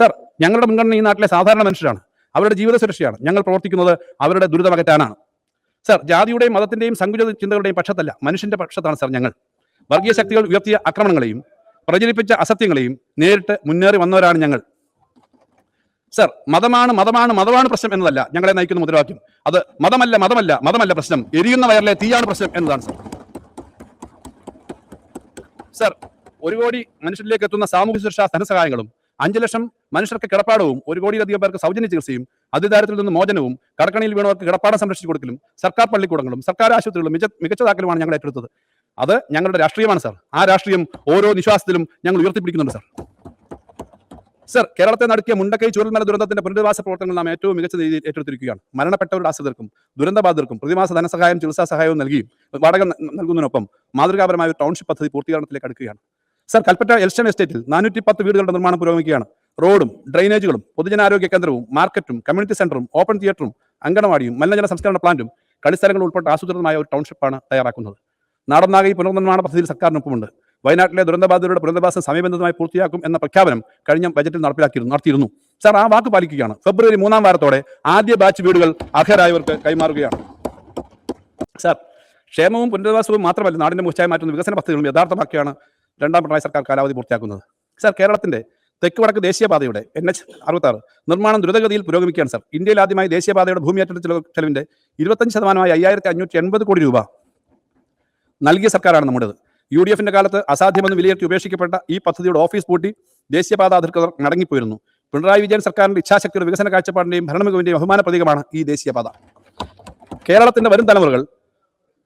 Sir ഞങ്ങളുടെ മുൻഗണന ഈ നാട്ടിലെ സാധാരണ മനുഷ്യരാണ്. അവരുടെ ജീവിത സുരക്ഷയാണ്. ഞങ്ങൾ പ്രവർത്തിക്കുന്നത് അവരുടെ ദുരിതമകറ്റാനാണ്. സർ ജാതിയുടെയും മതത്തിന്റെയും സങ്കുചിത ചിന്തകളുടെയും പക്ഷത്തല്ല മനുഷ്യന്റെ പക്ഷത്താണ് സർ ഞങ്ങൾ. വർഗീയ ശക്തികൾ ഉയർത്തിയ ആക്രമണങ്ങളെയും പ്രചരിപ്പിച്ച അസത്യങ്ങളെയും നേരിട്ട് മുന്നേറി വന്നവരാണ് ഞങ്ങൾ. സർ മതമാണ് മതമാണ് മതമാണ് പ്രശ്നം എന്നതല്ല ഞങ്ങളെ നയിക്കുന്ന മുദ്രാവാക്യം. അത് മതമല്ല മതമല്ല മതമല്ല പ്രശ്നം. എരിയുന്ന വയറിലെ തീയാണ് പ്രശ്നം എന്നതാണ് സർ. സർ ഒരു കോടി മനുഷ്യരിലേക്ക് എത്തുന്ന സാമൂഹ്യ സുരക്ഷാ ധനസഹായങ്ങളും അഞ്ചു ലക്ഷം മനുഷ്യർക്ക് കിടപ്പാടവും ഒരു കോടിയിലധികം പേർക്ക് സൗജന്യ ചികിത്സയും അതിദാരത്തിൽ നിന്ന് മോചനവും കടക്കണിയിൽ വീണവർക്ക് കിടപ്പാടം സംരക്ഷിച്ചു കൊടുക്കലും സർക്കാർ പള്ളിക്കൂടങ്ങളും സർക്കാർ ആശുപത്രികളും മികച്ച മികച്ചതാക്കലുമാണ് ഞങ്ങൾ ഏറ്റെടുത്തത്. അത് ഞങ്ങളുടെ രാഷ്ട്രീയമാണ് സർ. ആ രാഷ്ട്രീയം ഓരോ നിശ്വാസത്തിലും ഞങ്ങൾ ഉയർത്തിപ്പിടിക്കുന്നുണ്ട് സർ. സർ കേരളത്തെ നടത്തിയ മുണ്ടക്കൈ ചുരൽമല ദുരന്തത്തിന്റെ പുനരധിവാസ പ്രവർത്തനങ്ങൾ നാം ഏറ്റവും മികച്ച രീതിയിൽ ഏറ്റെടുത്തിരിക്കുകയാണ്. മരണപ്പെട്ടവരുടെ ആശ്രിതർക്കും ദുരന്തബാധിതർക്കും പ്രതിമാസ ധനസഹായം ചികിത്സാ സഹായവും നൽകി വാടക നൽകുന്നതിനൊപ്പം മാതൃകാപരമായ ഒരു ടൗൺഷിപ്പ് പദ്ധതി പൂർത്തീകരണത്തിലേക്ക് അടുക്കുകയാണ്. സർ കൽപ്പറ്റ എൽസ്റ്റൺ എസ്റ്റേറ്റിൽ നാനൂറ്റി പത്ത് വീടുകളുടെ നിർമ്മാണം പുരോഗമിക്കുകയാണ്. റോഡും ഡ്രെയിനേജുകളും പൊതുജനാരോഗ്യ കേന്ദ്രവും മാർക്കറ്റും കമ്മ്യൂണിറ്റി സെന്ററും ഓപ്പൺ തിയേറ്ററും അങ്കണവാടിയും മലിനജല സംസ്കരണ പ്ലാന്റും കളിസ്ഥലങ്ങൾ ഉൾപ്പെട്ട ആസൂത്രിതമായ ഒരു ടൗൺഷിപ്പാണ് തയ്യാറാക്കുന്നത്. നാടൊന്നാകെ ഈ പുനർനിർമ്മാണ പദ്ധതിയിൽ സർക്കാരിനൊപ്പമുണ്ട്. വയനാട്ടിലെ ദുരന്തബാധിതരുടെ പുനരധിവാസം സമയബന്ധിതമായി പൂർത്തിയാക്കും എന്ന പ്രഖ്യാപനം കഴിഞ്ഞ ബജറ്റിൽ നടപ്പിലാക്കിയിരുന്നു നടത്തിയിരുന്നു. സാർ ആ വാക്ക് പാലിക്കുകയാണ്. ഫെബ്രുവരി മൂന്നാം വാരത്തോടെ ആദ്യ ബാച്ച് വീടുകൾ അർഹരായവർക്ക് കൈമാറുകയാണ്. സാർ ക്ഷേമവും പുനരധിവാസവും മാത്രമല്ല നാടിന്റെ മുഖ്യമായി മാറ്റുന്ന വികസന പദ്ധതികളും യഥാർത്ഥമാക്കിയാണ് രണ്ടാം പിണറായി സർക്കാർ കാലാവധി പൂർത്തിയാക്കുന്നത്. സാർ കേരളത്തിന്റെ തെക്ക് വടക്ക് ദേശീയപാതയുടെ എൻ എച്ച് അറുപത്താറ് നിർമ്മാണം ദ്രുതഗതിയിൽ പുരോഗമിക്കുകയാണ് സാർ. ഇന്ത്യയിൽ ആദ്യമായി ദേശീയപാതയുടെ ഭൂമി ഏറ്റെടുത്ത ചെലവ്- ചെലവിന്റെ ഇരുപത്തഞ്ച് ശതമാനമായി അയ്യായിരത്തി അഞ്ഞൂറ്റി എൺപത് കോടി രൂപ നൽകിയ സർക്കാരാണ് നമ്മുടേത്. യു ഡി എഫിന്റെ കാലത്ത് അസാധ്യമെന്ന് വിലയിരുത്തി ഉപേക്ഷിക്കപ്പെട്ട ഈ പദ്ധതിയുടെ ഓഫീസ് പൂട്ടി ദേശീയപാത അധികൃതർ മടങ്ങിപ്പോയിരുന്നു പിണറായി വിജയൻ സർക്കാരിന്റെ ഇച്ഛാശക്തിയുടെ വികസന കാഴ്ചപ്പാടിന്റെയും ഭരണമികവിന്റെയും ബഹുമാന പ്രതീകമാണ് ഈ ദേശീയപാത. കേരളത്തിന്റെ വരും തലമുറകൾ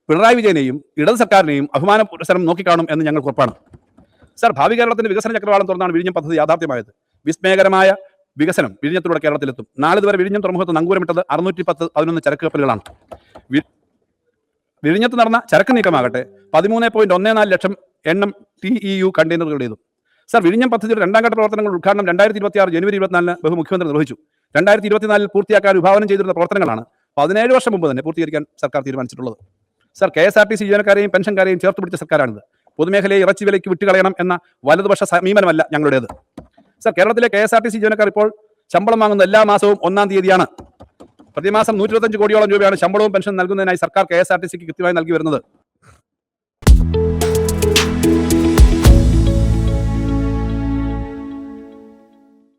പിണറായി വിജയനെയും ഇടത് സർക്കാരിനെയും അഭിമാന പുരസ്സരം നോക്കിക്കാണും എന്ന് ഞങ്ങൾക്ക് ഉറപ്പാണ്. സർ ഭാവി കേരളത്തിന്റെ വികസന ചക്രവാളം തുറന്നാണ് വിഴിഞ്ഞം പദ്ധതി യാഥാർത്ഥ്യമായത്. വിസ്മയകരമായ വികസനം വിഴിഞ്ഞത്തിലൂടെ കേരളത്തിലെത്തും. നാളിതുവരെ വിഴിഞ്ഞം തുറമുഖത്ത് നങ്കൂരമിട്ടത് അറുന്നൂറ്റി പത്ത് പതിനൊന്ന് ചരക്ക് കപ്പലുകളാണ്. വിഴിഞ്ഞത്ത് നടന്ന ചരക്ക് നീക്കമാകട്ടെ പതിമൂന്ന് പോയിന്റ് ഒന്നേ നാല് ലക്ഷം എണ്ണം ടി ഇ യു കണ്ടെയ്നറുകൾ ചെയ്തു സർ വിഴിഞ്ഞം പദ്ധതിയുടെ രണ്ടാം ഘട്ട പ്രവർത്തനങ്ങൾ ഉദ്ഘാടനം രണ്ടായിരത്തി ഇരുപത്തി ആറ് ജനുവരി ഇരുപത്തിനാലിന് ബഹുമുഖ്യമന്ത്രി നിർവഹിച്ചു. രണ്ടായിരത്തി ഇരുപത്തിനാലിൽ പൂർത്തിയാക്കാൻ വിഭാവനം ചെയ്തിരുന്ന പ്രവർത്തനങ്ങളാണ് പതിനേഴ് വർഷം മുമ്പ് തന്നെ പൂർത്തീകരിക്കാൻ സർക്കാർ തീരുമാനിച്ചിട്ടുള്ളത്. Sir K S R T C ജീവനക്കാരെയും പെൻഷൻകാരെയും ചേർത്ത് പിടിച്ച സർക്കാരാണിത്. പൊതുമേഖലയെ ഇറച്ചി വിലയ്ക്ക് വിട്ടുകളയണം എന്ന വലതുപക്ഷ സമീപനമല്ല ഞങ്ങളുടേത്. സർ കേരളത്തിലെ K S R T C ജീവനക്കാർ ഇപ്പോൾ ശമ്പളം വാങ്ങുന്ന എല്ലാ മാസവും ഒന്നാം തീയതിയാണ്. പ്രതിമാസം നൂറ്റി ഇരുപത്തഞ്ച് കോടിയോളം രൂപയാണ് ശമ്പളവും പെൻഷൻ നൽകുന്നതിനായി സർക്കാർ കെ എസ് ആർ ടി സിക്ക് കൃത്യമായി നൽകി വരുന്നത്.